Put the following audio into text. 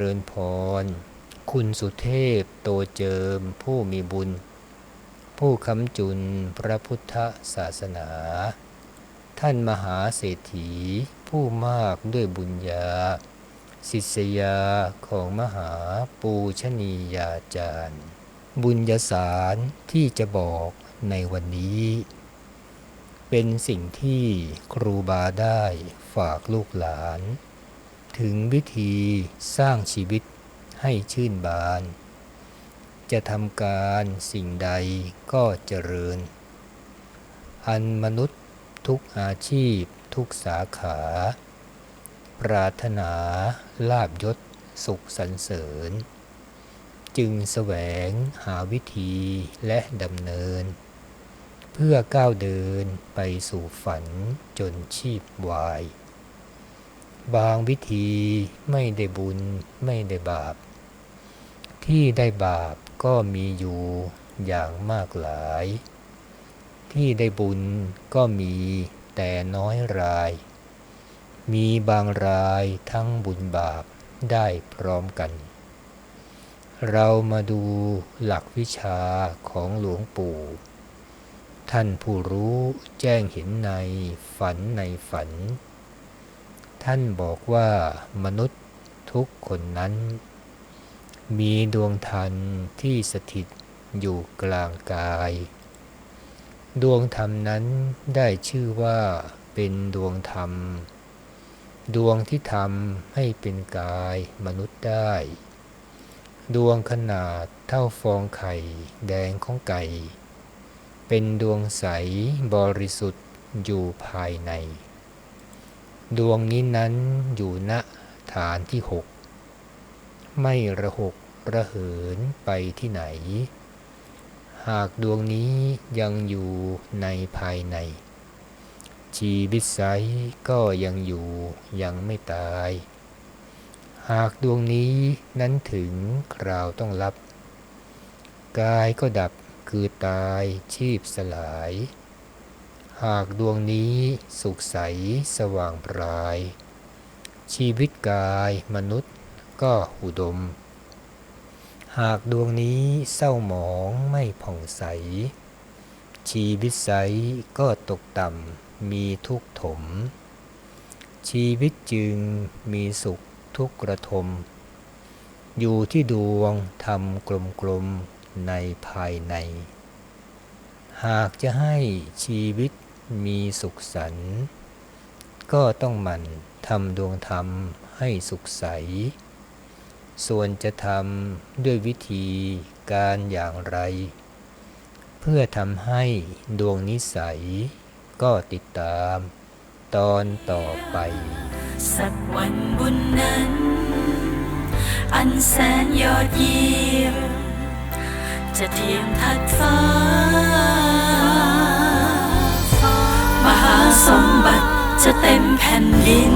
ริญพร คุณสุเทพโตเจิมผู้มีบุญ ผู้ค้ำจุนพระพุทธศาสนา ท่านมหาเศรษฐีผู้มากด้วยบุญญา ศิษยาของมหาปูชนียาจารย์ บุญญาสารที่จะบอกในวันนี้ เป็นสิ่งที่ครูบาได้ฝากลูกหลาน ถึงวิธีสร้างชีวิตให้ชื่นบาน จะทำการสิ่งใดก็เจริญ อันมนุษย์ทุกอาชีพทุกสาขา ปรารถนาลาบยศสุขสรรเสริญ จึงแสวงหาวิธีและดำเนิน เพื่อก้าวเดินไปสู่ฝันจนชีพวาย บางวิธีไม่ได้บุญไม่ได้บาป ที่ได้บาปก็มีอยู่อย่างมากหลาย ที่ได้บุญก็มีแต่น้อยราย มีบางรายทั้งบุญบาปได้พร้อมกัน เรามาดูหลักวิชาของหลวงปู่ ท่านผู้รู้แจ้งเห็นในฝันในฝัน ท่านบอกว่ามนุษย์ทุกคนนั้น มีดวงทันที่สถิตอยู่กลางกาย ดวงธรรมนั้นได้ชื่อว่าเป็นดวงธรรม ดวงที่ทำให้เป็นกายมนุษย์ได้ ดวงขนาดเท่าฟองไข่แดงของไก่ เป็นดวงใสบริสุทธิ์อยู่ภายใน ดวงนี้นั้นอยู่ณฐานที่หกไม่ระหกระเหินไปที่ไหน หากดวงนี้ยังอยู่ในภายใน ชีวิตไซก็ยังอยู่ยังไม่ตาย หากดวงนี้นั้นถึงคราวต้องรับ กายก็ดับคือตายชีพสลาย หากดวงนี้สุขใสสว่างปราย ชีวิตกายมนุษย์ก็อุดม หากดวงนี้เศร้าหมองไม่ผ่องใส ชีวิตใสก็ตกต่ำมีทุกข์ถม ชีวิตจึงมีสุขทุกข์ระทม อยู่ที่ดวงทำกลมๆในภายใน หากจะให้ชีวิต มีสุขสันต์ก็ต้องหมั่นทำดวงธรรมให้สุขใส ส่วนจะทำด้วยวิธีการอย่างไร เพื่อทำให้ดวงนิสัย ก็ติดตามตอนต่อไป สักวันบุญนั้น อันแสนยอดเยี่ยม จะเทียมทัดฟ้า สมบัติจะเต็มแผ่นดิน